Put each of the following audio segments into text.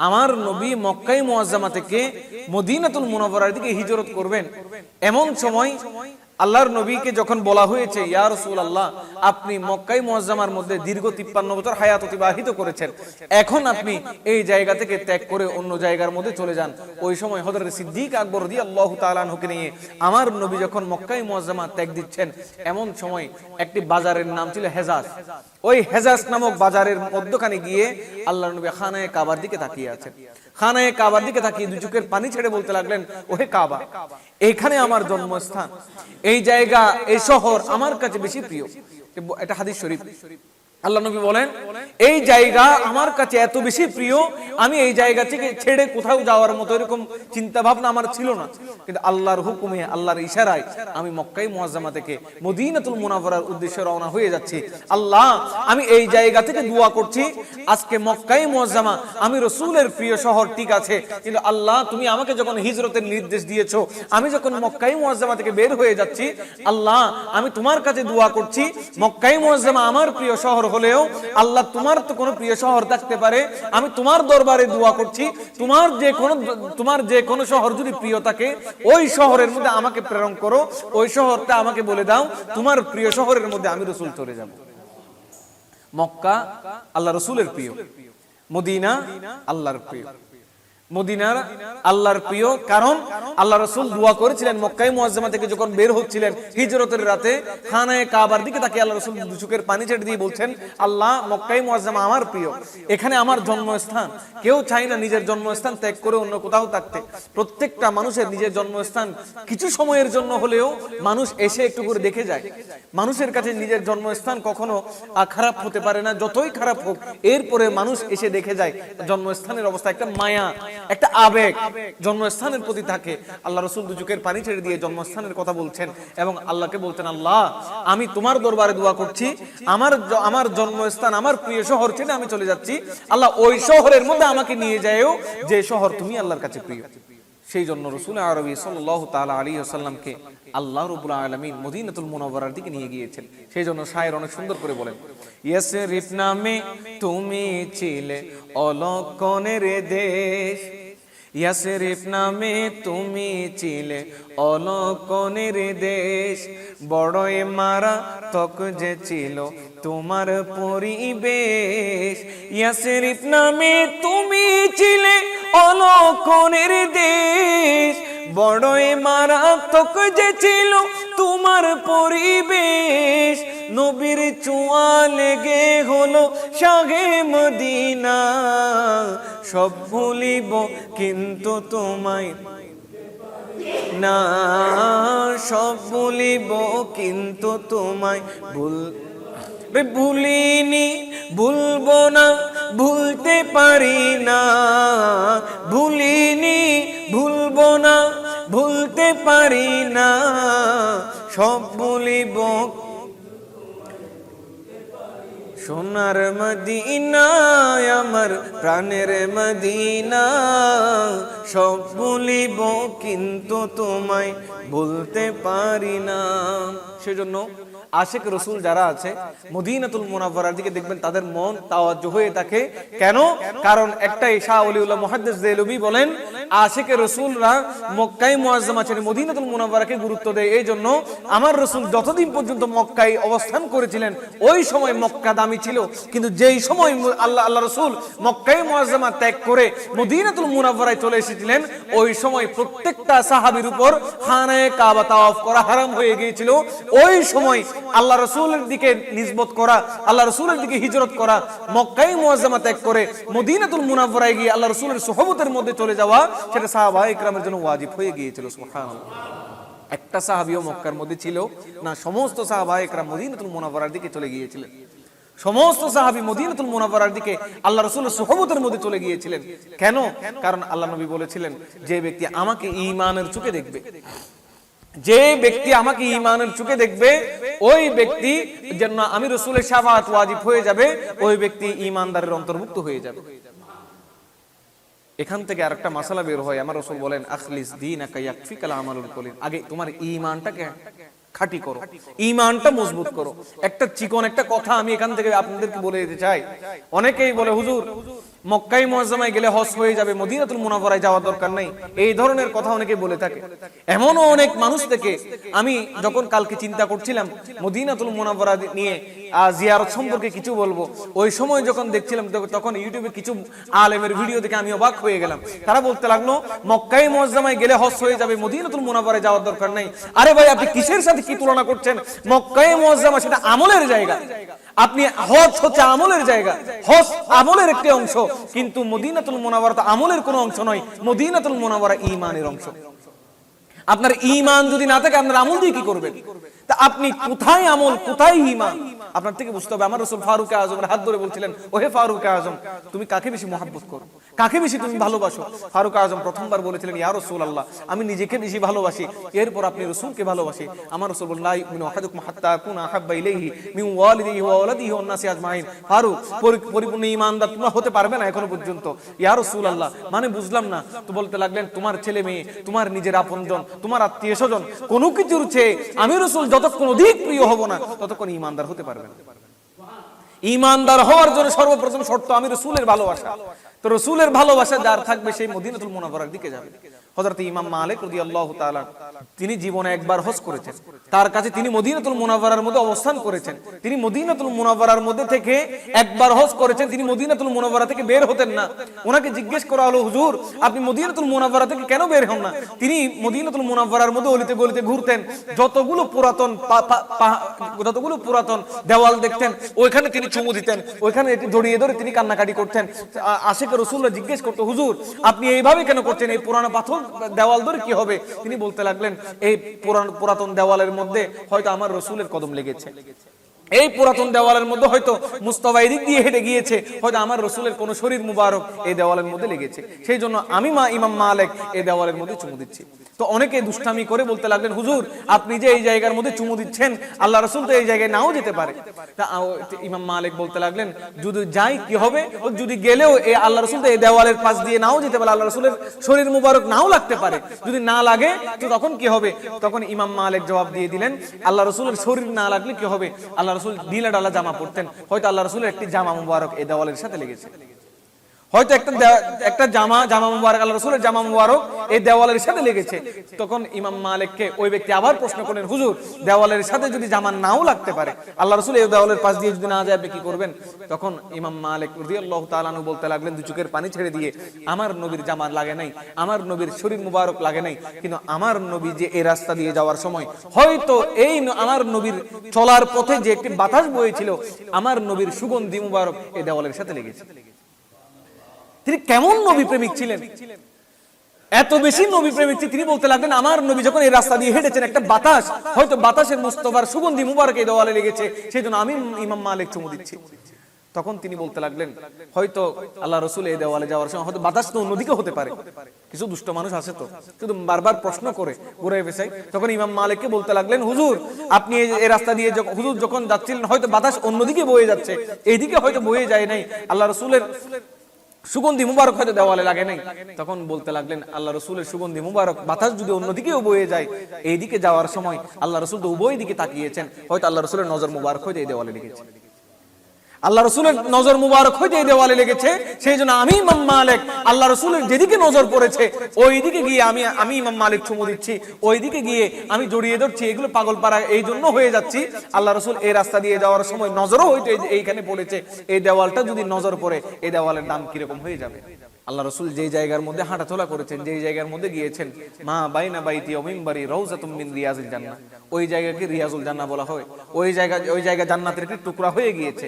আমার নবী মক্কাই মোয়াজ্জামা থেকে মদিনাতুল মুনাওয়ারার দিকে হিজরত করবেন। এমন সময় আল্লাহর নবীকে যখন বলা হয়েছে, ইয়া আল্লাহ আপনি মক্কাই মুআজ্জামার মধ্যে দীর্ঘ 53 বছর হায়াত অতিবাহিত করেছেন। এখন আপনি এই জায়গা থেকে ত্যাগ করে অন্য জায়গার মধ্যে চলে যান। ওই সময় হযরত সিদ্দিক আকবর রাদিয়াল্লাহু তাআলা আনহুকে নিয়ে আমার নবী যখন মক্কাই মুআজ্জামা ত্যাগ দিচ্ছেন, এমন সময় একটি বাজারের নাম ছিল হেজাজ। ওই হেজাজ নামক বাজারের মধ্যখানে গিয়ে আল্লাহর নবী খানায় কাবার দিকে তাকিয়ে আছেন। খানায়ে কাবার দিকে তাকিয়ে দুই চোখের পানি ছেড়ে বলতে লাগলেন, ওহে কাবা, এখানে আমার জন্মস্থান। এই জায়গা, এই শহর আমার কাছে বেশি প্রিয়। এটা হাদিস শরীফ। আল্লাহ নবী বলেন, এই জায়গা আমার কাছে এত বেশি প্রিয়, আমি এই জায়গা থেকে ছেড়ে কোথাও যাওয়ার মতো এরকম চিন্তা ভাবনা আমার ছিল না। কিন্তু আল্লাহর হুকুমে, আল্লাহর ইশারায় আমি মক্কাই মুআজ্জামা থেকে মদিনাতুল মুনাওয়ারার উদ্দেশ্যে রওনা হয়ে যাচ্ছি। আল্লাহ, আমি এই জায়গা থেকে দোয়া করছি আজকে মক্কাই মুআজ্জামা। আমি রসূলের প্রিয় শহর, ঠিক আছে। কিন্তু আল্লাহ, তুমি আমাকে যখন হিজরতের নির্দেশ দিয়েছ, আমি যখন মক্কাই মুআজ্জামা থেকে বের হয়ে যাচ্ছি, আল্লাহ, আমি তোমার কাছে দোয়া করছি মক্কাই মুআজ্জামা আমার প্রিয় শহর হলেও আল্লাহ তোমার তো কোনো প্রিয় শহর থাকতে পারে। আমি তোমার দরবারে দোয়া করছি, তোমার যে কোনো, তোমার যে কোনো শহর যদি প্রিয় থাকে, ওই শহরের মধ্যে আমাকে প্রেরণ করো, ওই শহরটা আমাকে বলে দাও, তোমার প্রিয় শহরের মধ্যে আমি রসুল চলে যাব। মক্কা আল্লাহ রসুলের প্রিয় মদিনা আল্লাহর প্রিয়। মদিনার আল্লাহর প্রিয়, কারণ আল্লাহ রসুল দোয়া করেছিলেন মক্কাই মুআজ্জামা থেকে যখন বের হচ্ছিলেন হিজরতের রাতে, খানায় কাবার দিকে তাকে আল্লাহ রসুল দুচুকের পানি ছেড়ে দিয়ে বলছেন, আল্লাহ মক্কাই মুআজ্জামা আমার প্রিয়। এখানে আমার জন্মস্থান। কেউ চায় না নিজের জন্মস্থান ত্যাগ করে অন্য কোথাও থাকতে। প্রত্যেকটা মানুষের নিজের জন্মস্থান কিছু সময়ের জন্য হলেও মানুষ এসে একটু করে দেখে যায়। মানুষের কাছে নিজের জন্মস্থান কখনো খারাপ হতে পারে না, যতই খারাপ হোক। এরপরে মানুষ এসে দেখে যায়, জন্মস্থানের অবস্থা একটা মায়া। একটা আবেগ, জন্মস্থানের প্রতি থাকে। আল্লাহ রসুল দুজুকের পানি ছেড়ে দিয়ে জন্মস্থানের কথা বলছেন এবং আল্লাহকে বলছেন, আল্লাহ, আমি তোমার দরবারে দোয়া করছি। আমার আমার জন্মস্থান, আমার প্রিয় শহর ছেড়ে আমি চলে যাচ্ছি। আল্লাহ, ওই শহরের মধ্যে আমাকে নিয়ে যায়ও যে শহর তুমি আল্লাহর কাছে প্রিয়। সেই জন্য রসুল আরবি সাল্লাহ তাআলা আলী আসাল্লামকে আল্লাহ রবুল আলমিন মদিনাতুল মুনাওয়ারার দিকে নিয়ে গিয়েছেন। সেই জন্য শায়ের অনেক সুন্দর করে বলেন, ইয়াসরিফ নামে তুমি ছিলে অলকনের দেশ। ইয়াসরিফ নামে তুমি ছিলে অলকনের দেশ। বড়ই মারা তক যে ছিল তোমার পরিবেশ। ইয়াসরিফ নামে তুমি ছিলে অলকনের দেশ বড়ই মারাত্মক যে ছিল তোমার পরিবেশ। নবীর চুয়া লেগে হলো সাগে মদিনা। সব ভুলিব কিন্তু তোমায় না, সব ভুলিব কিন্তু তোমায় ভুল ভুলিনি, ভুলবো না, ভুলতে পারি না। ভুলিনি, ভুলবো না, ভুলতে পারি না। সব ভুলিব। সোনার মদিনায়, আমার প্রাণের মদিনা। সব ভুলিব, কিন্তু তোমায় বলতে পারি না। সেজন্য আশেক রসুল যারা আছে, মদিনাতুল মুনাফার দিকে দেখবেন তাদের মন তাওয়াজ হয়ে থাকে। কেন? কারণ একটাই শাহ অলিউল্লাহ মহাদ্দেশ জেলুবি বলেন আশেকে রসুলরা মক্কাই মুআজ্জামা ছেড়ে মদিনাতুল মুনাফারাকে গুরুত্ব দেয়। এই জন্য আমার রসুল যতদিন পর্যন্ত মক্কায় অবস্থান করেছিলেন, ওই সময় মক্কা দামি ছিল। কিন্তু যেই সময় আল্লাহ আল্লাহ রসুল মক্কাই মুআজ্জামা ত্যাগ করে মদিনাতুল মুনাফারায় চলে এসেছিলেন, ওই সময় প্রত্যেকটা সাহাবীর উপর খানায়ে কাবা তাওয়াফ করা হারাম হয়ে গিয়েছিল। ওই সময় আল্লাহ রসুলের দিকে নিজবত করা, আল্লাহ রসুলের দিকে হিজরত করা মক্কাই মুআজ্জামা ত্যাগ করে মদিনাতুল মুনাফারায় গিয়ে আল্লাহ রসুলের সোহবতের মধ্যে চলে যাওয়া সেটা সাহাবা ইকরামের জন্য ওয়াজিব হয়ে গিয়েছিল, সুবহানাল্লাহ। একটা সাহাবিও মক্কার মধ্যে ছিল, না, সমস্ত সাহাবা একরাম মদিনাতুল মুনাফারার দিকে চলে গিয়েছিলেন। সমস্ত সাহাবী মদিনাতুল মুনাফারার দিকে আল্লাহ রাসূলের সুহবতের মধ্যে চলে গিয়েছিলেন। কেন? কারণ আল্লাহ নবী বলেছিলেন, যে ব্যক্তি আমাকে ঈমানের চোখে দেখবে, যে ব্যক্তি আমাকে ঈমানের চোখে দেখবে, ওই ব্যক্তি যেন আমি রসুলের শাফাআত ওয়াজিব হয়ে যাবে, ওই ব্যক্তি ইমানদারের অন্তর্ভুক্ত হয়ে যাবে। এখান থেকে আর একটা মাসালা বের হয়। আমার রসুল বলেন, আখলিস দিন আগে তোমার ইমানটাকে খাঁটি করো। ইমানটা মজবুত করো। একটা চিকন একটা কথা আমি এখান থেকে আপনাদেরকে বলে দিতে চাই। অনেকেই বলে, হুজুর মক্কাই মুআজ্জামায় গেলে হজ হয়ে যাবে, মদিনাতুল মুনাওয়ারায় যাওয়ার দরকার নাই। এই ধরনের কথা অনেকে বলে থাকে। এমনও অনেক মানুষ থেকে আমি যখন কালকে চিন্তা করছিলাম, মদিনাতুল মুনাওয়ারা নিয়ে জিয়ারত সম্পর্কে কিছু বলব, ওই সময় যখন দেখছিলাম, তখন ইউটিউবে কিছু আলেমের ভিডিও দেখে আমি অবাক হয়ে গেলাম। তারা বলতে লাগল মক্কাই মুআজ্জামায় গেলে হজ হয়ে যাবে, মদিনাতুল মুনাওয়ারায় যাওয়ার দরকার নাই। আরে ভাই, আপনি কিসের সাথে কি তুলনা করছেন? মক্কাই মুআজ্জামা সেটা আমলের জায়গা। আপনি হজ হচ্ছে আমলের জায়গা। হজ আমলের একটি অংশ। কিন্তু মদিনাতুল মোনাবারা তো আমলের কোনো অংশ নয়। মদিনাতুল মোনাবারা ইমানের অংশ। আপনার ঈমান যদি না থাকে, আপনার আমল দিয়ে কি করবেন? তা আপনি কোথায় আমল, কোথায় ঈমান? আপনার থেকে বুঝতে হবে, আমার রসুল ফারুক আজমের হাত ধরে বলছিলেন, ওহে ফারুক আজম, তুমি কাকে বেশি মহাব্বত করো? কাকে বেশি তুমি ভালোবাসো? ফারুক আজম প্রথমবার বলেছিলেন, ইয়া রসুল আল্লাহ আমি নিজেকে বেশি ভালোবাসি, এরপর আপনি রসুলকে ভালোবাসি। আমার রসুল বললেন, লা ইউমিনু আহাদুকুম হাত্তা আকুনা আহাব্বা ইলাইহি মিন ওয়ালিদিহি ওয়া নাসি আজমাইন। ফারুক পরিপূর্ণ ঈমানদার তোমরা হতে পারবে না এখনও পর্যন্ত। ইয়া রসুল আল্লাহ মানে বুঝলাম না। তো বলতে লাগলেন, তোমার ছেলে মেয়ে, তোমার নিজের আপনজন তোমার আত্মীয় স্বজন, কোনো কিছুর চেয়ে আমি রসুল যতক্ষণ অধিক প্রিয় হব না, ততক্ষণ ইমানদার হতে পারবে না। ইমানদার হওয়ার জন্য সর্বপ্রথম শর্ত আমি রসুলের ভালোবাসা। তো রসুলের ভালোবাসা যার থাকবে সেই মদিনাতুল মুনাফার দিকে যাবে। হযরত ইমাম মালিক রাদিয়াল্লাহু তাআলা তিনি জীবনে একবার হজ করেছেন। তার কাছে তিনি মদিনাতুল মুনাফারার মধ্যে অবস্থান করেছেন। তিনি মদিনাতুল মুনাফারার মধ্যে থেকে একবার হজ করেছেন। তিনি মদিনাতুল মুনাফারা থেকে বের হতেন না। ওনাকে জিজ্ঞেস করা হলো, হুজুর, আপনি মদিনাতুল মুনাফারা থেকে কেন বের হন না? তিনি মদিনাতুল মুনাফারার মধ্যে অলিতে গলিতে ঘুরতেন। যতগুলো পুরাতন যতগুলো পুরাতন দেওয়াল দেখতেন, ওইখানে তিনি চুমু দিতেন। ওইখানে এটি জড়িয়ে ধরে তিনি কান্নাকাটি করতেন। আশেখ রসুল্লাহ জিজ্ঞেস করতো, হুজুর, আপনি এইভাবে কেন করছেন? এই পুরানো পাথর দেওয়াল ধরে কি হবে? তিনি বলতে লাগলেন, এই পুরাতন দেওয়ালের মধ্যে হয়তো আমার রসুলের কদম লেগেছে। এই পুরাতন দেওয়ালের মধ্যে হয়তো মুস্তফা এদিক দিয়ে হেঁটে গিয়েছে, হয়তো আমার রসুলের কোন শরীর মুবারক এই দেওয়ালের মধ্যে লেগেছে। সেই জন্য আমি মা ইমাম মালেক এই দেওয়ালের মধ্যে চুমু দিচ্ছি। তো অনেকে দুষ্টামি করে বলতে লাগলেন, হুজুর, আপনি যে এই জায়গার মধ্যে চুমু দিচ্ছেন, আল্লাহ রসুল তো এই জায়গায় নাও যেতে পারে। তা ইমাম মালিক বলতে লাগলেন, যদি যাই কি হবে? যদি গেলেও এই আল্লাহ রসুল তো এই দেওয়ালের পাশ দিয়ে নাও যেতে পারে, আল্লাহ রসুলের শরীর মুবারক নাও লাগতে পারে। যদি না লাগে, তো তখন কি হবে? তখন ইমাম মালিক জবাব দিয়ে দিলেন, আল্লাহ রসুলের শরীর না লাগলে কি হবে? আল্লাহ রসুল ঢিলা ডালা জামা পরতেন। হয়তো আল্লাহ রসুলের একটি জামা মুবারক এই দেওয়ালের সাথে লেগেছে। হয়তো একটা একটা জামা জামা মুবারক আল্লাহ রসুলের জামা মুবারক এই দেওয়ালের সাথে লেগেছে। তখন ইমাম মালিককে ওই ব্যক্তি আবার প্রশ্ন করলেন হুজুর, দেওয়ালের সাথে যদি জামা নাও লাগতে পারে আল্লাহ রসুল এই দেওয়ালের পাশ দিয়ে যদি না যায়, আপনি কি করবেন? তখন ইমাম মালিক রাদিয়াল্লাহু তাআলা আনহু বলতে লাগলেন দু চোখের পানি ছেড়ে দিয়ে আমার নবীর জামা লাগে নাই, আমার নবীর শরীর মুবারক লাগে নাই, কিন্তু আমার নবী যে এই রাস্তা দিয়ে যাওয়ার সময় হয়তো এই আমার নবীর চলার পথে যে একটি বাতাস বয়েছিল আমার নবীর সুগন্ধি মুবারক এই দেওয়ালের সাথে লেগেছে। তিনি কেমন নবী প্রেমিক ছিলেন? এত বেশি নবী প্রেমিক তিনি বলতে লাগলেন আমার নবী যখন এই রাস্তা দিয়ে হেঁটেছেন একটা বাতাস হয়তো বাতাসের মুস্তফার সুগন্ধি মুবারক দেওয়ালে লেগেছে সেই জন্য আমি ইমাম মালিক চুমু দিচ্ছি। তখন তিনি বলতে লাগলেন হয়তো আল্লাহ রসুল এই দেওয়ালে যাওয়ার সময় হয়তো বাতাস তো অন্যদিকে হতে পারে। কিছু দুষ্ট মানুষ আছে তো শুধু বারবার প্রশ্ন করে ঘুরে ফেসাই তখন ইমাম মালিককে বলতে লাগলেন হুজুর আপনি এই এই রাস্তা দিয়ে হুজুর যখন যাচ্ছিলেন হয়তো বাতাস অন্যদিকে বয়ে যাচ্ছে এইদিকে হয়তো বয়ে যায় নাই। আল্লাহ রসুলের সুগন্ধি মুবারক হয়তো দেওয়ালে লাগে নাই। তখন বলতে লাগলেন, আল্লাহ রসুলের সুগন্ধি মুবারক বাতাস যদি অন্যদিকেও বয়ে যায়, এইদিকে যাওয়ার সময় আল্লাহ রসুল তো উভয় দিকে তাকিয়েছেন। হয়তো আল্লাহ রসুলের নজর মুবারক এই দেওয়ালে লেগেছে। আল্লাহ রসুলের নজর মুবারক হইতে এই দেওয়ালে লেগেছে, সেই জন্য আমি ইমাম মালিক। আল্লাহ রসুলের যেদিকে নজর পড়েছে ওই দিকে গিয়ে আমি আমি ইমাম মালিক চুমু দিচ্ছি ওই দিকে গিয়ে আমি জড়িয়ে ধরছি, এগুলো পাগল পাড়া এই জন্য হয়ে যাচ্ছি। আল্লাহ রসুল এই রাস্তা দিয়ে যাওয়ার সময় নজরও হইতে এইখানে পড়েছে, এই দেওয়ালটা যদি নজর পড়ে, এই দেওয়ালের দাম কীরকম হয়ে যাবে? আল্লাহ রসুল যে জায়গার মধ্যে হাঁটাচলা করেছেন যে জায়গার মধ্যে গিয়েছেন, মা বাইনা বাইতি অমিমবাড়ি রৌজাতুম মিন রিয়াজুল জান্নাহ। ওই জায়গাকে রিয়াজুল জান্নাহ বলা হয়। ওই জায়গা ওই জায়গা জান্নাতের একটি টুকরা হয়ে গিয়েছে।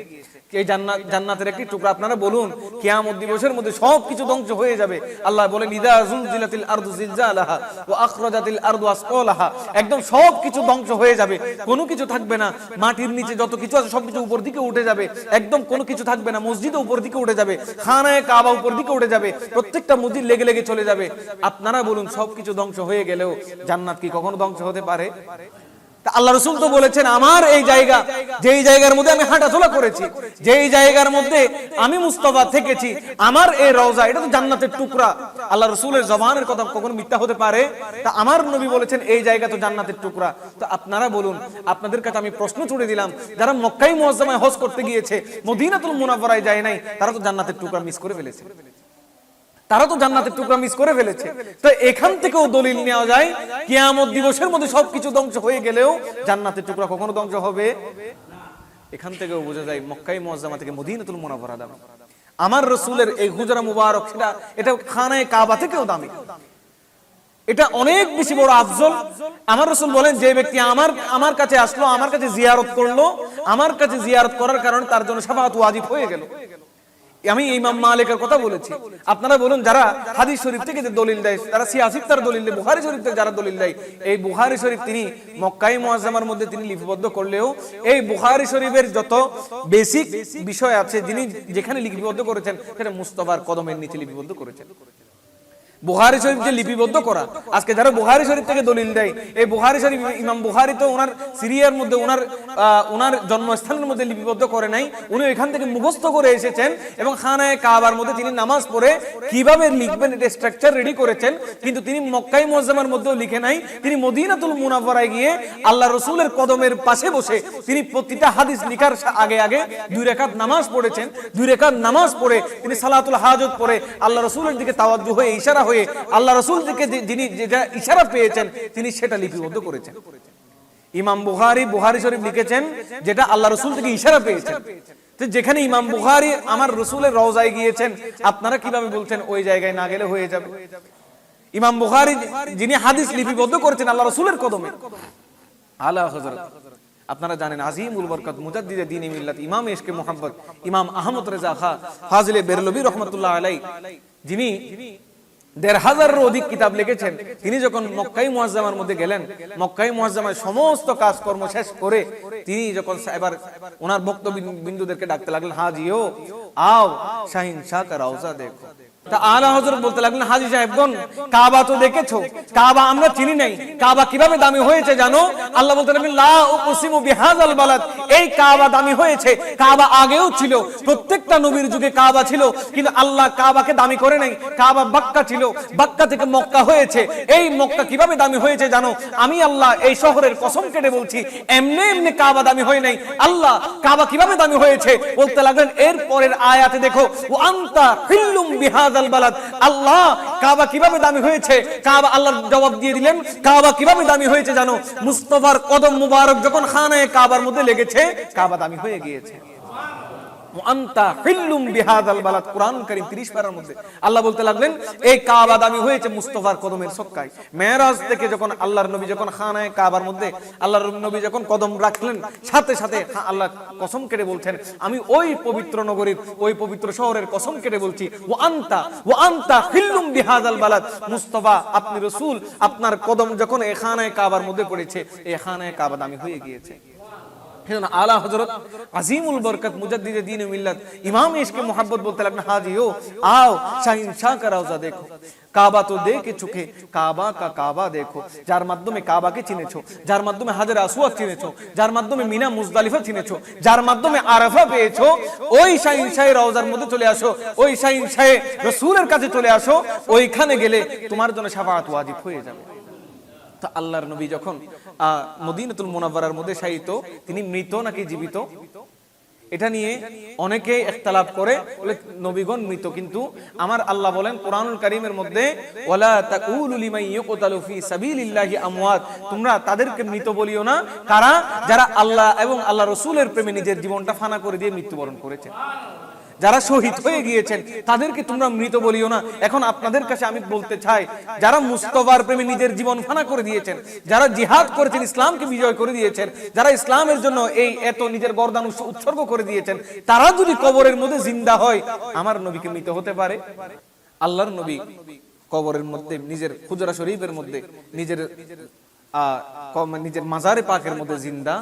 এই জান্নাত, জান্নাতের একটি টুকরা আপনারা বলুন, কিয়ামত দিবসের মধ্যে সব কিছু ধ্বংস হয়ে যাবে। আল্লাহ বলেন, ইদা জুলজিলাতিল আরদু জিলজালাহা ওয়া আখরাজাতিল আরদু আসকালাহা একদম সব কিছু ধ্বংস হয়ে যাবে। কোনো কিছু থাকবে না। মাটির নিচে যত কিছু আছে সব কিছু উপর দিকে উঠে যাবে। একদম কোনো কিছু থাকবে না। মসজিদ উপর দিকে উঠে যাবে। খানায় কাবা উপর দিকে উঠে যাবে। প্রত্যেকটা মসজিদ লেগে লেগে চলে যাবে। আপনারা বলুন সব কিছু ধ্বংস হয়ে গেলেও জান্নাত কি কখনো ধ্বংস হতে পারে? আল্লাহ রসুল তো বলেছেন, আমার এই জায়গা, যেই জায়গার মধ্যে আমি হাঁটাচলা করেছি, যেই জায়গার মধ্যে আমি মুস্তফা থেকেছি, আমার এই রওজা, এটা তো জান্নাতের টুকরা। আল্লাহ রসুলের জবানের কথা কখনো মিথ্যা হতে পারে? তা আমার নবী বলেছেন, এই জায়গা তো জান্নাতের টুকরা। তো আপনারা বলুন, আপনাদের কাছে আমি প্রশ্ন ছুড়ে দিলাম, যারা মক্কাই মুয়াজ্জামায় হজ করতে গিয়েছে, মদিনাতুল মুনাফারায় যায় নাই, তারা তো জান্নাতের টুকরা মিস করে ফেলেছে। তারা তো জান্নাতের টুকরা মিস করে ফেলেছে। তো এখান থেকেও দলিল নেওয়া যায়, কিয়ামত দিবসের মধ্যে সবকিছু ধ্বংস হয়ে গেলেও জান্নাতের টুকরা কখনো ধ্বংস হবে? এখান থেকেও বোঝা যায় মক্কাই মুয়াজ্জামা থেকে মদিনাতুল মুনাফারা দাম। আমার রসুলের এই হুজরা মুবারক, সেটা, এটা খানায় কাবা থেকেও দামি। এটা অনেক বেশি বড় আফজল। আমার রসুল বলেন, যে ব্যক্তি আমার আমার কাছে আসলো, আমার কাছে জিয়ারত করল, আমার কাছে জিয়ারত করার কারণে তার জন্য সাফাত ওয়াজিব হয়ে গেল। আমি ইমাম মালিকের কথা বলেছি। আপনারা বলুন, যারা হাদিস শরীফ থেকে যে দলিল দেয়, তারা সিয়াসিফ তার দলিল দেয় বুহারি শরীফ থেকে যারা দলিল দেয়, এই বুহারি শরীফ তিনি মক্কাই মোয়াজ্জামার মধ্যে তিনি লিপিবদ্ধ করলেও এই বুহারি শরীফের যত বেসিক বিষয় আছে, যিনি যেখানে লিপিবদ্ধ করেছেন, সেটা মুস্তফার কদমের নিচে লিপিবদ্ধ করেছেন। বুহারি শরীফ যে লিপিবদ্ধ করা। আজকে যারা বুহারি শরীফ থেকে দলিল দেয়, এই বুহারি শরীফ ইমাম বুহারি তো ওনার সিরিয়ার মধ্যে, ওনার ওনার জন্মস্থানের মধ্যে লিপিবদ্ধ করে নাই। উনি এখান থেকে মুখস্থ করে এসেছেন এবং খানায় কাবার মধ্যে তিনি নামাজ পড়ে কীভাবে লিখবেন, এটা স্ট্রাকচার রেডি করেছেন। কিন্তু তিনি মক্কাই মুআজ্জামার মধ্যেও লিখে নাই। তিনি মদিনাতুল মুনাফারায় গিয়ে আল্লাহ রসুলের কদমের পাশে বসে তিনি প্রতিটা হাদিস লিখার আগে আগে দুই রেখাত নামাজ পড়েছেন। দুই রেখাত নামাজ পড়ে তিনি সালাতুল হাজত পড়ে আল্লাহ রসুলের দিকে তাওয়াজ্জু হয়ে ইশারা হয়ে আল্লাহ রসুল থেকে যিনি যেটা ইশারা পেয়েছেন, তিনি সেটা লিপিবদ্ধ করেছেন। ইমাম বুখারি বুহারি শরীফ লিখেছেন যেটা আল্লাহ রসুল থেকে ইশারা পেয়েছেন। যেখানে ইমাম বুখারি আমার রসুলের রওজায় গিয়েছেন, আপনারা কীভাবে বলছেন, ওই জায়গায় না গেলে হয়ে যাবে? ইমাম বুখারি যিনি হাদিস লিপিবদ্ধ করেছেন আল্লাহ রসুলের কদমে। আলা হযরত আপনারা জানেন, আজিমুল বরকত, মুজাদ্দিদে দ্বীন মিল্লাত, ইমাম ইশকে মোহাম্মদ, ইমাম আহমদ রেজা খা, ফাজিলে বেরলভী রহমতুল্লাহ আলাই যিনি দেড় হাজারেরও অধিক কিতাব লিখেছেন। তিনি যখন মক্কাই মোয়াজ্জামার মধ্যে গেলেন, মক্কাই মুয়াজ্জামার সমস্ত কাজকর্ম শেষ করে তিনি যখন এবার ওনার ভক্ত বিন্দুদেরকে ডাকতে লাগলেন, হাজিও, আও, শাহিন শাহ রাউজা দেখো। তা আলা হযরত বলতে লাগলেন, হাজি কাবা তো কাবা আমরা চিনি নাই। কাবা কীভাবে দামি হয়েছে জানো? আল্লাহ বলতে লাগলেন এই কাবা দামি হয়েছে। কাবা আগেও ছিল। প্রত্যেকটা নবীর যুগে কাবা ছিল, কিন্তু আল্লাহ কাবাকে দামি করে নাই। কাবা বাক্কা ছিল। বাক্কা থেকে মক্কা হয়েছে। এই মক্কা কীভাবে দামি হয়েছে জানো? আমি আল্লাহ এই শহরের কসম কেটে বলছি, এমনি এমনি কাবা দামি হয় নাই। আল্লাহ কাবা কীভাবে দামি হয়েছে? বলতে লাগলেন এর পরের আয়াতে দেখো আন্তা হিল্লুম আল্লাহ, কাবা কীভাবে দামি হয়েছে? কাবা আল্লাহ জবাব দিয়ে দিলেন, কাবা কীভাবে দামি হয়েছে জানো? মুস্তফার কদম মুবারক যখন খানায় কাবার মধ্যে লেগেছে, কাবা দামি হয়ে গিয়েছে। আন্তা হিল্লুম বিহাদাল বালাদ। কোরআন কারীম 30 পারার মধ্যে। আল্লাহ বলতে লাগলেন, এই কাবা দামি হয়েছে মুস্তফার কদমের সক্কায় মেরাজ থেকে যখন আল্লাহর নবী যখন খানায় কাবার মধ্যে আল্লাহর নবী যখন কদম রাখলেন, সাথে সাথে আল্লাহ কসম কেটে বলছেন, আমি ওই পবিত্র নগরীর, ওই পবিত্র শহরের কসম কেটে বলছি ও আন্তা ও আন্তা হিল্লুম বিহাদাল বালাদ। মুস্তফা, আপনি রসূল, আপনার কদম যখন এখানায় কাবার মধ্যে পড়েছে এখানায় কাবা দামি হয়ে গিয়েছে। সেজন্য আলা হযরত আজিমুল বরকত মুজাদ্দিদে মিল্লাত ইমাম ইশকে বলতে লাগলেন শাহিন শাহ কা রওজা দেখো। কাবা তো দেখে চোখে, কাবা কা কাবা দেখো। যার মাধ্যমে কাবাকে চিনেছো, যার মাধ্যমে হাজার চিনেছো, যার মাধ্যমে মিনা মুজদালিফা চিনেছো, যার মাধ্যমে আরাফা পেয়েছ, ওই শাহিন শাহে রওজার মধ্যে চলে আসো, ওই শাহিন শাহে রাসূলের কাছে চলে আসো, ওইখানে গেলে তোমার জন্য শাফাআত ওয়াজিব হয়ে যাবে। আল্লাহর নবী যখন আহ, মদিনাতুল মুনাওয়ারার মধ্যে শায়িত তিনি মৃত নাকি জীবিত? এটা নিয়ে অনেকে একতালাপ করে নবীগণ মৃত। কিন্তু আমার আল্লাহ বলেন কোরআনুল কারীমের মধ্যে তোমরা তাদেরকে মৃত বলিও না কারা যারা আল্লাহ এবং আল্লাহ রাসূলের প্রেমে নিজের জীবনটা ফানা করে দিয়ে মৃত্যুবরণ করেছে। যারা শহীদ হয়ে গিয়েছেন, তাদেরকে তোমরা মৃত বলিও না। এখন আপনাদের কাছে আমি বলতে চাই, যারা মুস্তফার প্রেমে নিজের জীবন ফানা করে দিয়েছেন, যারা জিহাদ করেছেন, ইসলামকে বিজয় করে দিয়েছেন, যারা ইসলামের জন্য এই এত নিজের গর্দান উৎস- উৎসর্গ করে দিয়েছেন, তারা যদি কবরের মধ্যে জিন্দা হয়, আমার নবীকে মৃত হতে পারে। আল্লাহর নবী কবরের মধ্যে, নিজের খুজরা শরীফের মধ্যে, নিজের নিজের মাজারে পাকের মধ্যে জিন্দা।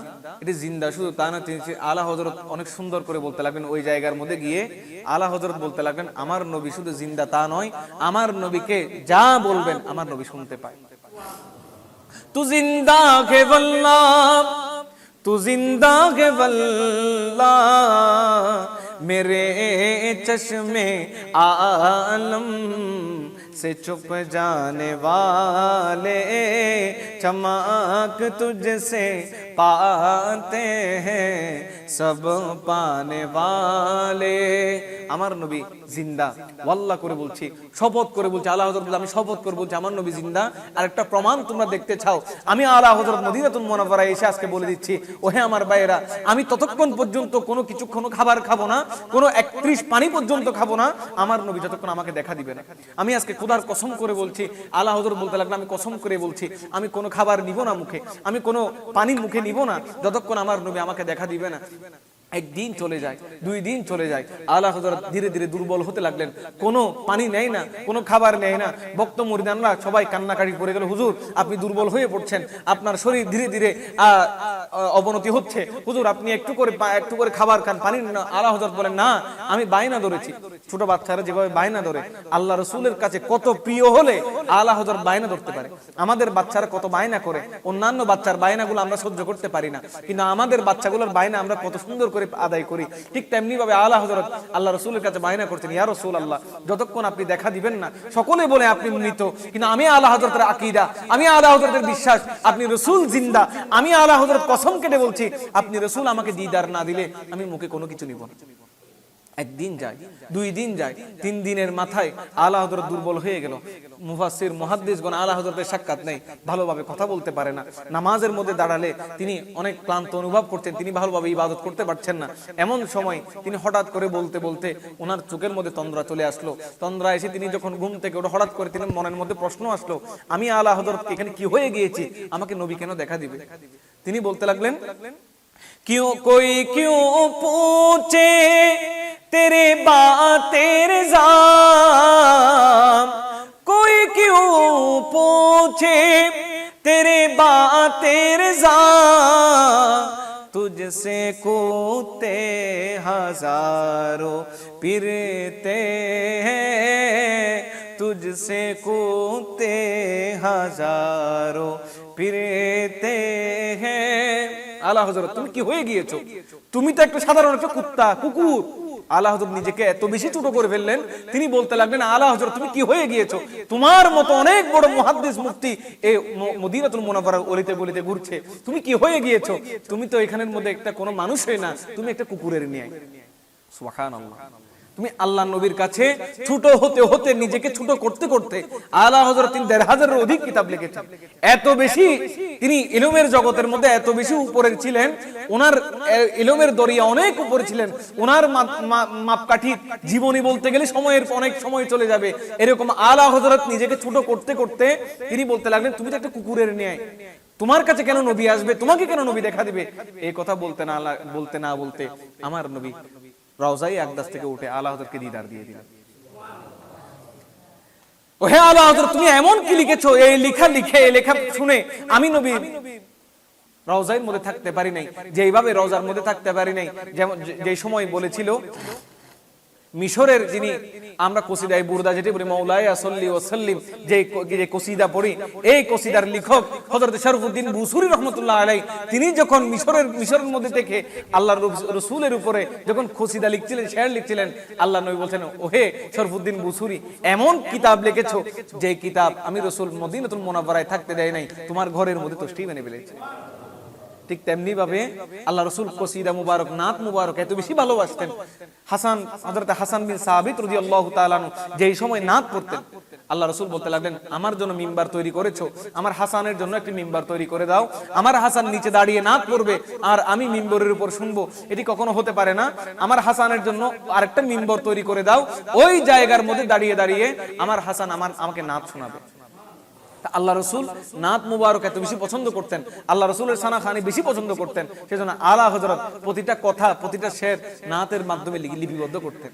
জিন্দা। শুধু তা না, তিনি আলা হজরত অনেক সুন্দর করে বলতে ওই জায়গার মধ্যে গিয়ে আলা হজরত বলতে আমার নবী শুধু জিন্দা তা নয়, আমার নবীকে যা বলবেন আমার নবী শুনতে পায়। তু জিন্দা কে বললাম তু জিন্দা কে বললাম মেরে চশমে আলম से चुप जाने वाले चमक तुझसे পাতে হ্যাঁ সব পানে বালে আমার নবী জিন্দা ওয়াল্লাহ করে বলছি, শপথ করে বলছি, আল্লাহ হজরত আমি শপথ করে বলছি, আমার নবী জিন্দা। আর একটা প্রমাণ তোমরা দেখতে চাও, আমি আল্লাহ হজরত মদিনা মদিনাতুল মোনাফারা এসে আজকে বলে দিচ্ছি, ওহে আমার বাইরা আমি ততক্ষণ পর্যন্ত কোনো কিছুক্ষণ খাবার খাব না, কোনো একত্রিশ পানি পর্যন্ত খাব না, আমার নবী যতক্ষণ আমাকে দেখা দিবে না। আমি আজকে খোদার কসম করে বলছি আল্লাহ হজরত বলতে লাগল আমি কসম করে বলছি, আমি কোনো খাবার নিব না মুখে, আমি কোনো পানি মুখে নিব না। যতক্ষণ আমার নবী আমাকে দেখা দিবে না। একদিন চলে যায়, দুই দিন চলে যায়। আল্লাহ হজরত ধীরে ধীরে দুর্বল হতে লাগলেন। কোনো পানি নেয় না, কোনো খাবার নেয় না। বক্ত মরিদানরা সবাই কান্নাকাটি পড়ে গেল, হুজুর, আপনি দুর্বল হয়ে পড়ছেন। আপনার শরীর ধীরে ধীরে অবনতি হচ্ছে। হুজুর, আপনি একটু করে একটু করে খাবার খান। পানি না, আল্লাহ হজরত বলেন, না, আমি বায়না ধরেছি। ছোট বাচ্চারা যেভাবে বায়না ধরে, আল্লাহ রসুলের কাছে কত প্রিয় হলে আল্লাহ হজরত বায়না ধরতে পারে। আমাদের বাচ্চারা কত বায়না করে, অন্যান্য বাচ্চার বায়নাগুলো আমরা সহ্য করতে পারি না। কিন্তু আমাদের বাচ্চাগুলোর বায়না আমরা কত সুন্দর করে আদায় করি। ঠিক তেমনি ভাবে আল্লাহ হজরত আল্লাহ রসুলের কাছে বায়না করছেন, ইয়া রসুল আল্লাহ যতক্ষণ আপনি দেখা দিবেন না, সকলে বলে আপনি মৃত, কিন্তু আমি আল্লাহ হজরতের আকিদা, আমি আল্লাহ হজরতের বিশ্বাস, আপনি রসুল জিন্দা, আমি আল্লাহ হজরত কসম কেটে বলছি, আপনি রসুল আমাকে দিদার না দিলে আমি মুখে কোনো কিছু নিব না। একদিন যায়, দুই দিন যায়, তিন দিনের মাথায় আল্লাহ হজরত দুর্বল হয়ে গেল। মুফাসির মহাদ্দিসগণ আল্লাহ হজরতের সাক্ষাৎ নেই, ভালোভাবে কথা বলতে পারে না। নামাজের মধ্যে দাঁড়ালে তিনি অনেক ক্লান্ত অনুভব করছেন, তিনি ভালোভাবে ইবাদত করতে পারছেন না। এমন সময় তিনি হঠাৎ করে বলতে বলতে ওনার চোখের মধ্যে তন্দ্রা চলে আসলো। তন্দ্রা এসে তিনি যখন ঘুম থেকে ওটা হঠাৎ করে তিনি মনের মধ্যে প্রশ্ন আসলো, আমি আল্লাহ হজরত এখানে কি হয়ে গিয়েছি? আমাকে নবী কেন দেখা দিবে? তিনি বলতে লাগলেন کیوں کوئی کیوں پوچھے تیرے باتیں رضا؟ کوئی کیوں پوچھے تیرے باتیں رضا؟ تجھ سے کوتے ہزاروں پھرتے ہیں، تجھ سے کوتے ہزاروں پھرتے ہیں۔ আল্লাহ হজরত তুমি কি হয়ে গিয়েছো? তুমি তো একটা সাধারণ একটা কুত্তা, কুকুর। আল্লাহ হজরত নিজেকে এত বেশি ছোট করে ফেললেন, তিনি বলতে লাগলেন, আল্লাহ হজরত তুমি কি হয়ে গিয়েছো? তোমার মতো অনেক বড় মুহাদ্দিস মুফতি এই মদিনাতুল মুনাওয়ারার অলিতে বলিতে ঘুরছে। তুমি কি হয়ে গিয়েছো? তুমি তো এখানের মধ্যে একটা কোনো মানুষই না, তুমি একটা কুকুরের নিয়ে সুবহানাল্লাহ। তুমি আল্লাহ নবীর কাছে ছোট হতে হতে নিজেকে ছোট করতে করতে আল্লাহ হজরত তিনি দেড় হাজারের অধিক কিতাব লিখেছেন। এত বেশি তিনি ইলমের জগতের মধ্যে এত বেশি উপরে ছিলেন। ওনার ইলমের দরিয়া অনেক উপরে ছিলেন। ওনার মাপকাঠি জীবনী বলতে গেলে সময়ের অনেক সময় চলে যাবে। এরকম আলা হজরত নিজেকে ছোট করতে করতে তিনি বলতে লাগলেন, তুমি তো একটা কুকুরের ন্যায়। তোমার কাছে কেন নবী আসবে? তোমাকে কেন নবী দেখা দিবে? এই কথা বলতে না বলতে না বলতে আমার নবী রওজাই আকদাস থেকে উঠে আল্লাহ হজরতকে দিদার দিয়ে দিলেন। হে আল্লাহ হজরত, তুমি এমন কি লিখেছো? এই লেখা লিখে, এই লেখা শুনে আমি নবী রওজার মধ্যে থাকতে পারি নাই যে এইভাবে রওজার মধ্যে থাকতে পারি নাই, যেমন যে সময় বলেছিল মিশরের যিনি আমরা কসিদাই বুরদা যেটি বলি মৌলায় সল্লি ও সাল্লিম যে যে কসিদা পড়ি, এই কসিদার লেখক হযরত শরফুদ্দিন বুসুরি রহমতুল্লাহ আলাই তিনি যখন মিশরের মিশরের মধ্যে থেকে আল্লাহর রস- রসুলের উপরে যখন কসিদা লিখছিলেন, শেয়ার লিখছিলেন, আল্লাহ নবী বলছেন, ওহে শরফুদ্দিন বুসুরি, এমন কিতাব লিখেছো যে কিতাব আমি রসুল মদিনাতুল মোনাব্বরায় থাকতে দেয় নাই, তোমার ঘরের মধ্যে তো মেনে ফেলেছে ঠিক তেমনি ভাবে আল্লাহ রসুল কসিদা মুবারক নাথ মুবারক এত বেশি ভালোবাসতেন। হাসান, হযরত হাসান বিন সাবিত রাদিয়াল্লাহু তাআলা আনহু যেই সময় নাথ পড়তেন, আল্লাহ রসুল বলতে লাগলেন, আমার জন্য মিম্বার তৈরি করেছ, আমার হাসানের জন্য একটি মিম্বার তৈরি করে দাও। আমার হাসান নিচে দাঁড়িয়ে নাথ পড়বে, আর আমি মিম্বরের উপর শুনব। এটি কখনো হতে পারে না। আমার হাসানের জন্য আরেকটা মিম্বর তৈরি করে দাও। ওই জায়গার মধ্যে দাঁড়িয়ে দাঁড়িয়ে আমার হাসান আমার, আমাকে নাথ শোনাবে। আল্লাহ রসুল নাত মুবারক এত বেশি পছন্দ করতেন। আল্লাহ রসুলের সানা খানি বেশি পছন্দ করতেন। সেজন্য আলা হজরত প্রতিটা কথা, প্রতিটা শের নাতের মাধ্যমে লিপিবদ্ধ করতেন।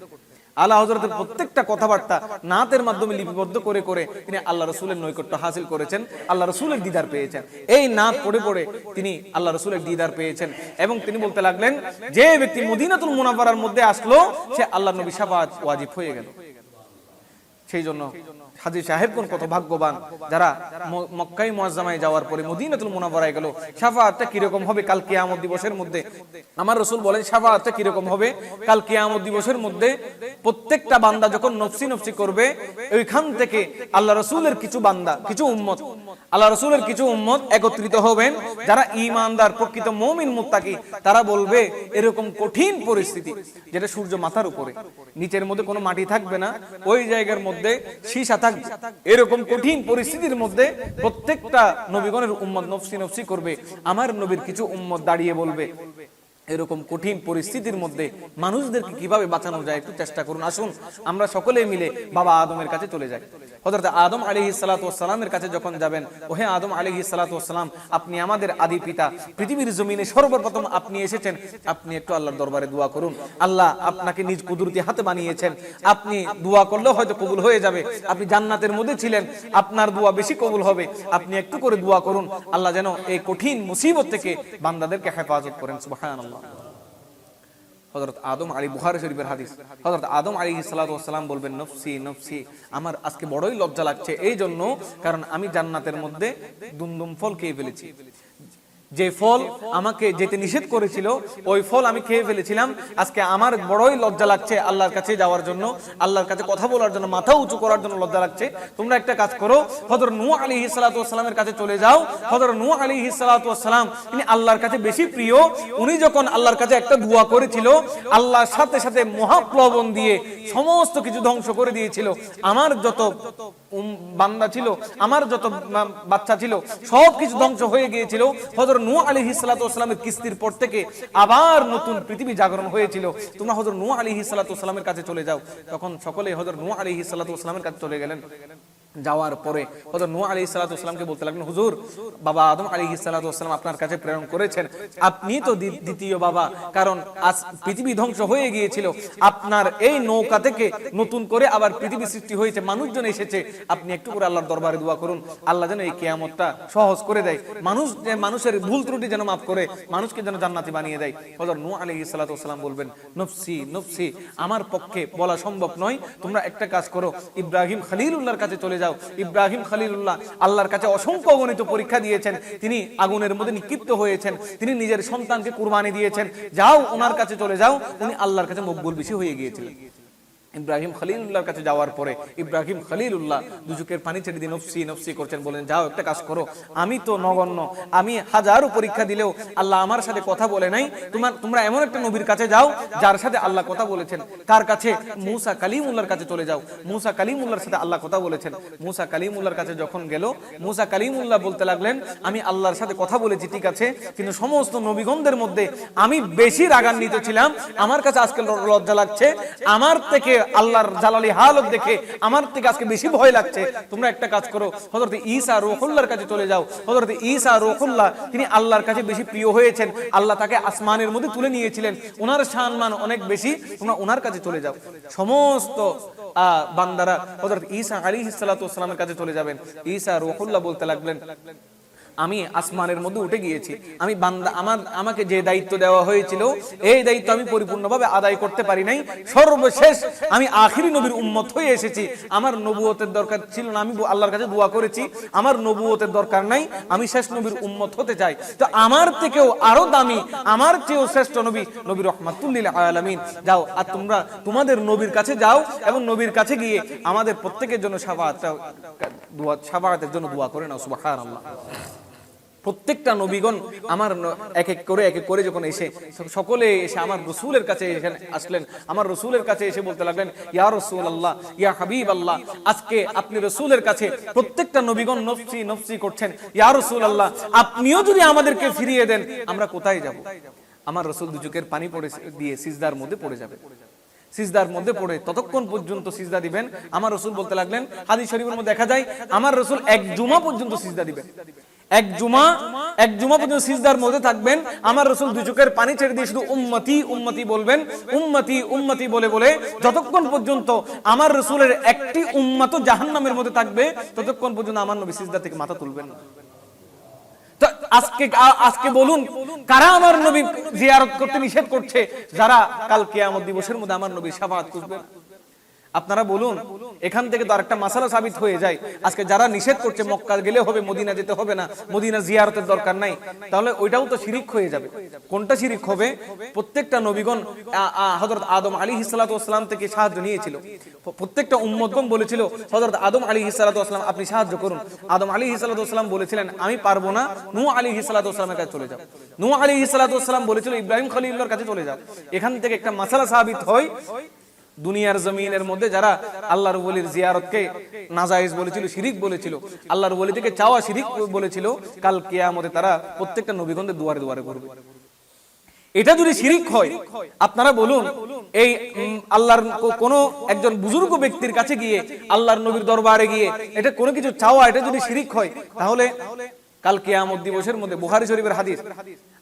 আল্লাহ হজরতের প্রত্যেকটা কথাবার্তা নাতের মাধ্যমে লিপিবদ্ধ করে করে তিনি আল্লাহ রসুলের নৈকট্য হাসিল করেছেন, আল্লাহ রসুলের দিদার পেয়েছেন। এই নাত পড়ে পড়ে তিনি আল্লাহ রসুলের দিদার পেয়েছেন এবং তিনি বলতে লাগলেন, যে ব্যক্তি মদিনাতুল মুনাফারার মধ্যে আসলো, সে আল্লাহ নবী সাফাত ওয়াজিব হয়ে গেল। সেই জন্য হাজি সাহেবগণ কত ভাগ্যবান, যারা মক্কাই মুআজ্জামায় যাওয়ার পরে মদিনাতুল মুনাওয়ারায় গেল শাফাআতটা কীরকম হবে কাল কিয়ামত দিবসের মধ্যে? আমার রাসূল বলেন শাফাআতটা কীরকম হবে? কাল কিয়ামত দিবসের মধ্যে প্রত্যেকটা বান্দা যখন নফসি নফসি করবে, ওইখান থেকে আল্লাহ রাসূলের কিছু বান্দা, কিছু উম্মত, আল্লাহ রাসূলের কিছু উম্মত একত্রিত হবেন। যারা ঈমানদার, প্রকৃত মুমিন, মুত্তাকি, তারা বলবে, এরকম কঠিন পরিস্থিতি, যেটা সূর্য মাথার উপরে, নিচের মধ্যে কোনো মাটি থাকবে না, ওই জায়গার মধ্যে সীসা থাকবে এরকম কঠিন পরিস্থিতির মধ্যে প্রত্যেকটা নবীগণের উম্মত নফসি নফসি করবে। আমার নবীর কিছু উম্মত দাঁড়িয়ে বলবে। এরকম কঠিন পরিস্থিতির মধ্যে মানুষদেরকে কীভাবে বাঁচানো যায় একটু চেষ্টা করুন। আসুন, আমরা সকলে মিলে বাবা আদমের কাছে চলে যাই। হযরত আদম আলাইহি সালামের কাছে যখন যাবেন, ওহে আদম আলাইহি সালাম, আপনি আমাদের আদি পিতা, পৃথিবীর জমিনে সর্বপ্রথম আপনি এসেছেন, আপনি একটু আল্লাহর দরবারে দোয়া করুন। আল্লাহ আপনাকে নিজ কুদরতি হাতে বানিয়েছেন। আপনি দোয়া করলেও হয়তো কবুল হয়ে যাবে। আপনি জান্নাতের মধ্যে ছিলেন, আপনার দোয়া বেশি কবুল হবে। আপনি একটু করে দোয়া করুন। আল্লাহ যেন এই কঠিন মুসিবত থেকে বান্দাদেরকে হেফাজত করেন। সুবহানাল্লাহ। হযরত আদম আলী বুহার শরীফের হাদিস। হজরত আদম আলী সালাম বলবেন, নফসি নফসি, আমার আজকে বড়ই লজ্জা লাগছে। এই জন্য কারণ আমি জান্নাতের মধ্যে দুমদুম ফল খেয়ে ফেলেছি। যে ফল আমাকে যেতে নিষেধ করেছিল, ওই ফল আমি খেয়ে ফেলেছিলাম। আজকে আমার বড়ই লজ্জা লাগছে আল্লাহর কাছে যাওয়ার জন্য, আল্লাহর কাছে কথা বলার জন্য, মাথা উঁচু করার জন্য লজ্জা লাগছে। তোমরা একটা কাজ করো হজর নু আলী সালাতামের কাছে চলে যাও। হজর নু আলী সালাতাম তিনি আল্লাহর কাছে বেশি প্রিয়। উনি যখন আল্লাহর কাছে একটা দোয়া করেছিল, আল্লাহর সাথে সাথে মহাপ্লবন দিয়ে সমস্ত কিছু ধ্বংস করে দিয়েছিল। আমার যত বান্দা ছিল, আমার যত বাচ্চা ছিল, সব কিছু ধ্বংস হয়ে গিয়েছিল। হজর নু আলী হিসালামের কিস্তির পর থেকে আবার নতুন পৃথিবী জাগরণ হয়েছিল। তোমরা হজর নু আলী হিসালামের কাছে চলে যাও। তখন সকলে হজর নু আলী হিসালামের কাছে চলে গেলেন। যাওয়ার পরে হজর নূহ আলী সালাতামকে বলতে লাগলেন, হুজুর, বাবা আদম আলী সালাতাম আপনার কাছে প্রেরণ করেছেন। আপনি তো দ্বিতীয় বাবা, কারণ আজ পৃথিবী ধ্বংস হয়ে গিয়েছিল। আপনার এই নৌকা থেকে নতুন করে আবার পৃথিবী সৃষ্টি হয়েছে, মানুষজন এসেছে। আপনি একটু করে আল্লাহর দরবারে দোয়া করুন। আল্লাহ যেন এই কেয়ামতটা সহজ করে দেয়। মানুষ, যে মানুষের ভুল ত্রুটি যেন মাফ করে, মানুষকে যেন জান্নাতি বানিয়ে দেয়। হজর নূহ আলী সালাতাম বলবেন, নফসি নফসি, আমার পক্ষে বলা সম্ভব নয়। তোমরা একটা কাজ করো। ইব্রাহিম খালিল খালিলুল্লাহর কাছে চলে যাও। ইব্রাহিম খালিলুল্লাহ আল্লাহর কাছে অসংখ্য গণিত পরীক্ষা দিয়েছেন। তিনি আগুনের মধ্যে নিক্ষিপ্ত হয়েছেন। তিনি নিজের সন্তানকে কুরবানি দিয়েছেন। যাও, ওনার কাছে চলে যাও। উনি আল্লাহর কাছে মকবুল বেশি হয়ে গিয়েছিলেন। ইব্রাহিম খলিলুল্লাহর কাছে যাওয়ার পরে ইব্রাহিম খলিলুল্লাহ দুজুকের পানি ছেড়ে দিয়ে নফসি নফসি করছেন বলেন যাও, একটা কাজ করো। আমি তো নগণ্য। আমি হাজারো পরীক্ষা দিলেও আল্লাহ আমার সাথে কথা বলে নাই। তোমার, তোমরা এমন একটা নবীর কাছে যাও, যার সাথে আল্লাহ কথা বলেছেন। কার কাছে? মুসা কালিমুল্লাহর কাছে চলে যাও। মুসা কালিমুল্লাহর সাথে আল্লাহ কথা বলেছেন। মুসা কালিমুল্লাহর কাছে যখন গেল, মুসা কালিমুল্লাহ বলতে লাগলেন, আমি আল্লাহর সাথে কথা বলেছি, ঠিক আছে, কিন্তু সমস্ত নবীগণদের মধ্যে আমি বেশি রাগান্বিত ছিলাম। আমার কাছে আজকে লজ্জা লাগছে। আমার থেকে আল্লাহর জালালি হালত দেখে আমার থেকে আজকে বেশি ভয় লাগছে। তোমরা একটা কাজ করো, হযরত ঈসা রুহুল্লাহর কাছে চলে যাও। হযরত ঈসা রুহুল্লাহ, তিনি আল্লাহর কাছে বেশি প্রিয় হয়েছেন। আল্লাহ তাকে আসমানের মধ্যে তুলে নিয়েছিলেন। ওনার সম্মান অনেক বেশি, তোমরা ওনার কাছে চলে যাও। সমস্ত বান্দারা হযরত ঈসা আলাইহিস সালাতু ওয়াসসালামের কাছে চলে যাবেন। ঈসা রুহুল্লাহ বলতে লাগলেন আমি আসমানের মধ্যে উঠে গিয়েছি। আমি বান্দা, আমার, আমাকে যে দায়িত্ব দেওয়া হয়েছিল, এই দায়িত্ব আমি পরিপূর্ণভাবে আদায় করতে পারি নাই। সর্বশেষ আমি আখিরি নবীর উম্মত হয়ে এসেছি। আমার নবুয়তের দরকার ছিল না, আমি আল্লাহর কাছে দোয়া করেছি। আমার নবুয়তের দরকার নাই, আমি শেষ নবীর উম্মত হতে চাই। তো আমার থেকেও আরও দামি, আমার চেয়েও শ্রেষ্ঠ নবী নবী রহমাতুল্লিল আলামিন। যাও, আর তোমরা, তোমাদের নবীর কাছে যাও এবং নবীর কাছে গিয়ে আমাদের প্রত্যেকের জন্য দোয়া সাফাতের জন্য দোয়া করে নাও, সুবহানাল্লাহ। প্রত্যেকটা নবীগণ আমার এক এক করে, এক এক করে যখন এসে সকলে এসে আমার রসুলের কাছে এখানে আসলেন, আমার রসুলের কাছে এসে বলতে লাগলেন, ইয়া রসুল আল্লাহ ইয়া হাবিব আল্লাহ আজকে আপনি রসুলের কাছে প্রত্যেকটা নবীগণ নফসি নফসি করছেন। ইয়া রসুল আল্লাহ আপনিও যদি আমাদেরকে ফিরিয়ে দেন, আমরা কোথায় যাব? আমার রসুল দুচুকের পানি পড়ে দিয়ে সিজদার মধ্যে পড়ে যাবে। সিজদার মধ্যে পড়ে ততক্ষণ পর্যন্ত সিজদা দিবেন। আমার রসুল বলতে লাগলেন, হাদিস শরীফের মধ্যে দেখা যায়, আমার রসুল এক জুমা পর্যন্ত সিজদা দিবেন। এক জুমা এক জুমা পর্যন্ত সিজদার মধ্যে থাকবেন। আমার রসুল দুই চোখের পানি ছেড়ে দিয়ে শুধু উম্মতি উম্মতি বলবেন। উম্মতি উম্মতি বলে বলে যতক্ষণ পর্যন্ত আমার রসুলের একটি উম্মত জাহান্নামের মধ্যে থাকবে, ততক্ষণ পর্যন্ত আমার নবী সিজদা থেকে মাথা তুলবেন না। আজকে আজকে বলুন, কারা আমার নবী জিয়ারত করতে নিষেধ করছে? যারা কাল কিয়ামত দিবসের মধ্যে আমার নবী শাফাত করবে আপনারা বলুন, এখান থেকে তো আরেকটা মাসালা সাবিত হয়ে যায়। আজকে যারা নিষেধ করছে মক্কা গেলে হবে, মদিনা যেতে হবে না, মদিনা জিয়ারতের দরকার নাই, তাহলে ওইটাও তো শিরিক হয়ে যাবে। কোনটা শিরিক হবে? প্রত্যেকটা নবীগণ হযরত আদম আলী হিসালাতাম থেকে সাহায্য নিয়েছিল। প্রত্যেকটা উম্মতগণ বলেছিল, হযরত আদম আলী হিসালাতাম আপনি সাহায্য করুন। আদম আলী হিসালাতাম বলেছিলেন, আমি পারব না নু আলী হিসালাতামের কাছে চলে যাও। নু আলী হিসালাতাম বলেছিল, ইব্রাহিম খলিল্লাহর কাছে চলে যাও। এখান থেকে একটা মাসালা সাবিত হয় দুনিয়ার জমিনের মধ্যে যারা আল্লাহর ওলির জিয়ারতকে নাজায়েজ বলেছিল, শিরিক বলেছিল, আল্লাহর ওলি থেকে চাওয়া শিরিক বলেছিল, কাল কিয়ামতে তারা প্রত্যেকটা নবীগণদের দুয়ারে দুয়ারে করবে এটা যদি শিরিক হয়, আপনারা বলুন, এই আল্লাহর কোনো একজন বুজুর্গ ব্যক্তির কাছে গিয়ে, আল্লাহর নবীর দরবারে গিয়ে, এটা কোনো কিছু চাওয়া, এটা যদি শিরিক হয়, তাহলে কাল কিয়ামত দিবসের মধ্যে বুখারী শরীফের হাদিস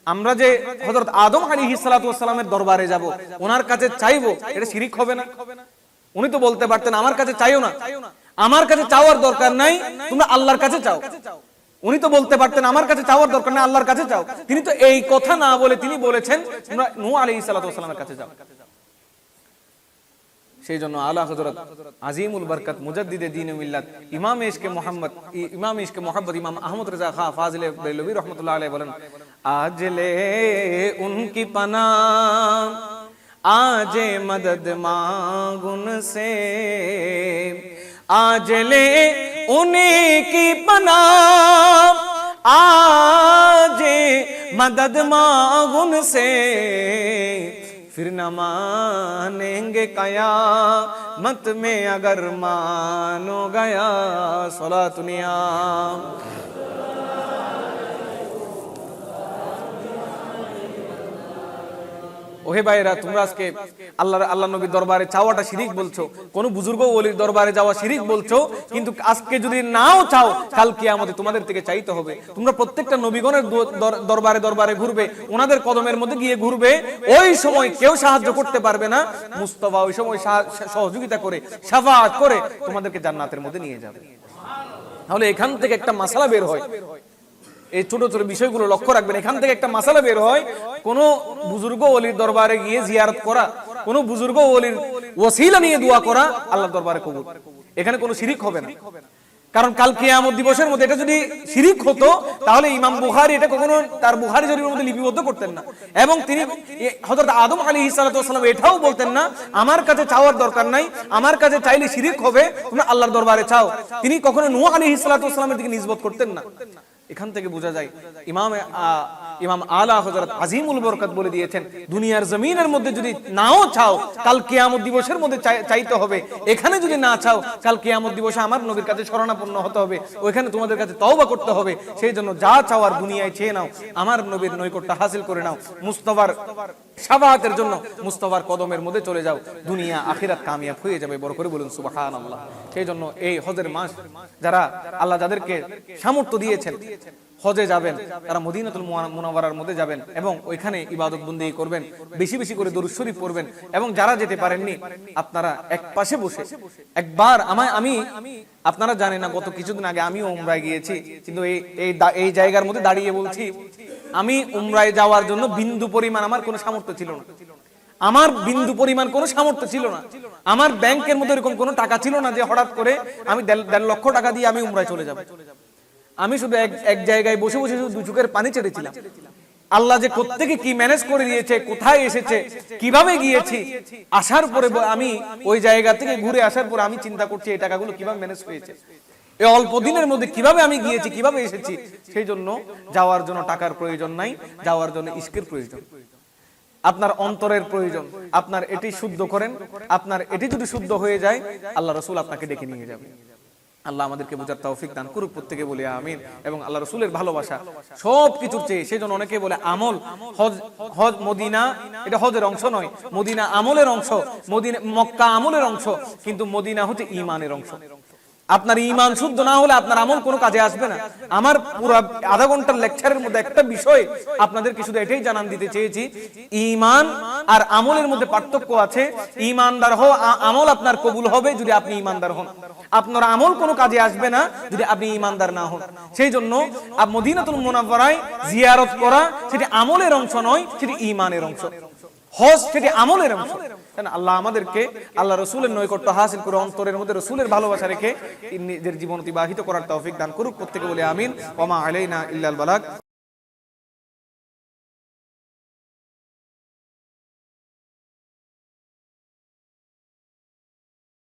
আমরা যে হযরত আদম আলাইহিস সালাতু ওয়াসসালামের দরবারে যাব, ওনার কাছে চাইব, এটা শিরিক হবে না। উনি তো বলতে পারতেন, আমার কাছে চাইও না। আমার কাছে চাওয়ার দরকার নাই, তোমরা আল্লাহর কাছে চাও। উনি তো বলতে পারতেন, আমার কাছে চাওয়ার দরকার নাই, আল্লাহর কাছে চাও। তিনি তো এই কথা না বলে তিনি বলেছেন, তোমরা নূহ আলাইহিস সালাতু ওয়াসসালামের কাছে যাও। সেই জন্য আলা হযরত আজিমুল বরকত মুজাদ্দিদে দ্বীন মিল্লাত, ইমাম ইশকে মোহাম্মদ ইমাম ইশকে মোহাম্মদ, ইমাম আহমদ রেজা খা, ফাজিলে বেলবি রহমতুল্লাহ আলাইহি বলেন आज ले उनकी पना आज मदद मांग उनसे आज ले उन्हीं की पना आजे मदद मांग उनसे फिर न मानेंगे कया। मत में अगर मानो गया सोला दुनिया ওহে ভাইরা তোমরা আজকে আল্লাহ আল্লাহ নবীর দরবারে চাওয়াটা শিরিক বলছো। কোন বুজুর্গ ওলির দরবারে যাওয়া শিরিক বলছো, কিন্তু আজকে যদি নাও চাও, কাল কিয়ামতে তোমাদের থেকে চাইতে হবে। তোমরা প্রত্যেকটা নবীগণের দরবারে দরবারে ঘুরবে, ওনাদের কদমের মধ্যে গিয়ে ঘুরবে, ওই সময় কেউ সাহায্য করতে পারবে না। মুস্তফা ওই সময় সাহা- সহযোগিতা করে, সাফাত করে তোমাদেরকে জান্নাতের মধ্যে নিয়ে যাবে। তাহলে এখান থেকে একটা মাসালা বের হয়। এই ছোট ছোট বিষয়গুলো লক্ষ্য রাখবেন। এখান থেকে একটা মাসালা বের হয়। কোন বুজুর্গ ওলির দরবারে গিয়ে জিয়ারত করা, কোন বুজুর্গ ওলির ওসিলা নিয়ে দোয়া করা আল্লাহর দরবারে কবুল। এখানে কোনো শিরিক হবে না। কারণ কাল কিয়ামত দিবসের মধ্যে এটা যদি শিরিক হতো, তাহলে ইমাম বুখারী এটা কখনো তার বুখারী শরীফের মধ্যে লিপিবদ্ধ করতেন না। এবং তিনি হযরত আদম আলাইহিস সালাতু এটাও বলতেন না, আমার কাছে চাওয়ার দরকার নাই, আমার কাছে চাইলে শিরিক হবে, তোমরা আল্লাহর দরবারে চাও। তিনি কখনো আলাইহিস সালাতু ওয়াসালামের দিকে নিসবত করতেন না। এখান থেকে বোঝা যায়, ইমাম ইমাম আলা হজরত আজিমুল বরকত বলে দিয়েছেন, দুনিয়ার জমিনের মধ্যে যদি নাও চাও, কাল কেয়ামত দিবসের মধ্যে চাই- চাইতে হবে। এখানে যদি না চাও, কাল কেয়ামত দিবসে আমার নবীর কাছে শরণাপন্ন হতে হবে। ওইখানে তোমাদের কাছে তওবা করতে হবে। সেই জন্য যা চাও আর দুনিয়ায় চেয়ে নাও। আমার নবীর নৈকট্য হাসিল করে নাও। মুস্তফার সাবাহাতের জন্য মুস্তফার কদমের মধ্যে চলে যাও। দুনিয়া, আখিরাত কামিয়াব হয়ে যাবে, বড় করে বলুন, সুবহানাল্লাহ। সেই জন্য এই হজের মাস যারা আল্লাহ যাদেরকে সামর্থ্য দিয়েছেন, হজে যাবেন, তারা মদিনাতুল মুনা- মুনাওয়ারার মধ্যে যাবেন এবং ওইখানে ইবাদত বন্দি করবেন, বেশি বেশি করে দরুদ শরীফ পড়বেন এবং যারা যেতে পারেননি, আপনারা এক পাশে বসে, একবার আমায় আমি, আপনারা জানেন না, গত কিছুদিন আগে আমিও উমরায় গিয়েছি, কিন্তু এই এই জায়গার মধ্যে দাঁড়িয়ে বলছি আমি উমরায় যাওয়ার জন্য বিন্দু পরিমাণ আমার কোনো সামর্থ্য ছিল না। আমার বিন্দু পরিমাণ কোনো সামর্থ্য ছিল না। আমার ব্যাংকের মধ্যে এরকম কোনো টাকা ছিল না যে হঠাৎ করে আমি দেড় লক্ষ টাকা দিয়ে আমি উমরায় চলে যাব। আমি শুধু এক এক জায়গায় বসে বসে শুধু দু চোখের পানি ছেড়েছিলাম। আল্লাহ যে কোত্থেকে কি ম্যানেজ করে দিয়েছে, কোথায় এসেছে, কীভাবে গিয়েছি, আসার পরে আমি ওই জায়গা থেকে ঘুরে আসার পরে আমি চিন্তা করছি, এই টাকাগুলো কীভাবে ম্যানেজ হয়েছে। এই অল্প দিনের মধ্যে কীভাবে আমি গিয়েছি, কীভাবে এসেছি, সেই জন্য যাওয়ার জন্য টাকার প্রয়োজন নাই, যাওয়ার জন্য ইস্কের প্রয়োজন। আপনার অন্তরের প্রয়োজন, আপনার এটি শুদ্ধ করেন, আপনার এটি যদি শুদ্ধ হয়ে যায়, আল্লাহ রসুল আপনাকে ডেকে নিয়ে যাবে। আল্লাহ আমাদেরকে বোঝার তৌফিক দান করুক প্রত্যেকে বলে আমিন এবং আল্লাহ রসুলের ভালোবাসা সব কিছুর চেয়ে, সেই জন্য অনেকে বলে আমল হজ হজ মদিনা, এটা হজের অংশ নয়, মদিনা আমলের অংশ, মদিনা, মক্কা আমলের অংশ, কিন্তু মদিনা হচ্ছে ইমানের অংশ। আপনার ইমান শুদ্ধ না হলে আপনার আমল কোনো কাজে আসবে না। আমার পুরো আধা ঘণ্টার লেকচারের মধ্যে একটা বিষয় আপনাদেরকে শুধু এটাই জানান দিতে চেয়েছি। ইমান আর আমলের মধ্যে পার্থক্য আছে। ইমানদার হো আমল আপনার কবুল হবে যদি আপনি ইমানদার হন। আপনার আমল কোনো কাজে আসবে না যদি আপনি ইমানদার না হন। সেই জন্য মদিনাতুল মুনাওয়ারায় জিয়ারত করা সেটি আমলের অংশ নয়, সেটি ইমানের অংশ। হজ সেটি আমলের অংশ। আল্লাহ আমাদেরকে, আল্লাহ রসুলের নৈকট্য হাসিল করে, অন্তরের মধ্যে রসুলের ভালোবাসা রেখে নিজের জীবন অতিবাহিত করার তৌফিক দান করুক। প্রত্যেকে বলে আমিন। ওমা আলাইনা ইল্লাল বালাক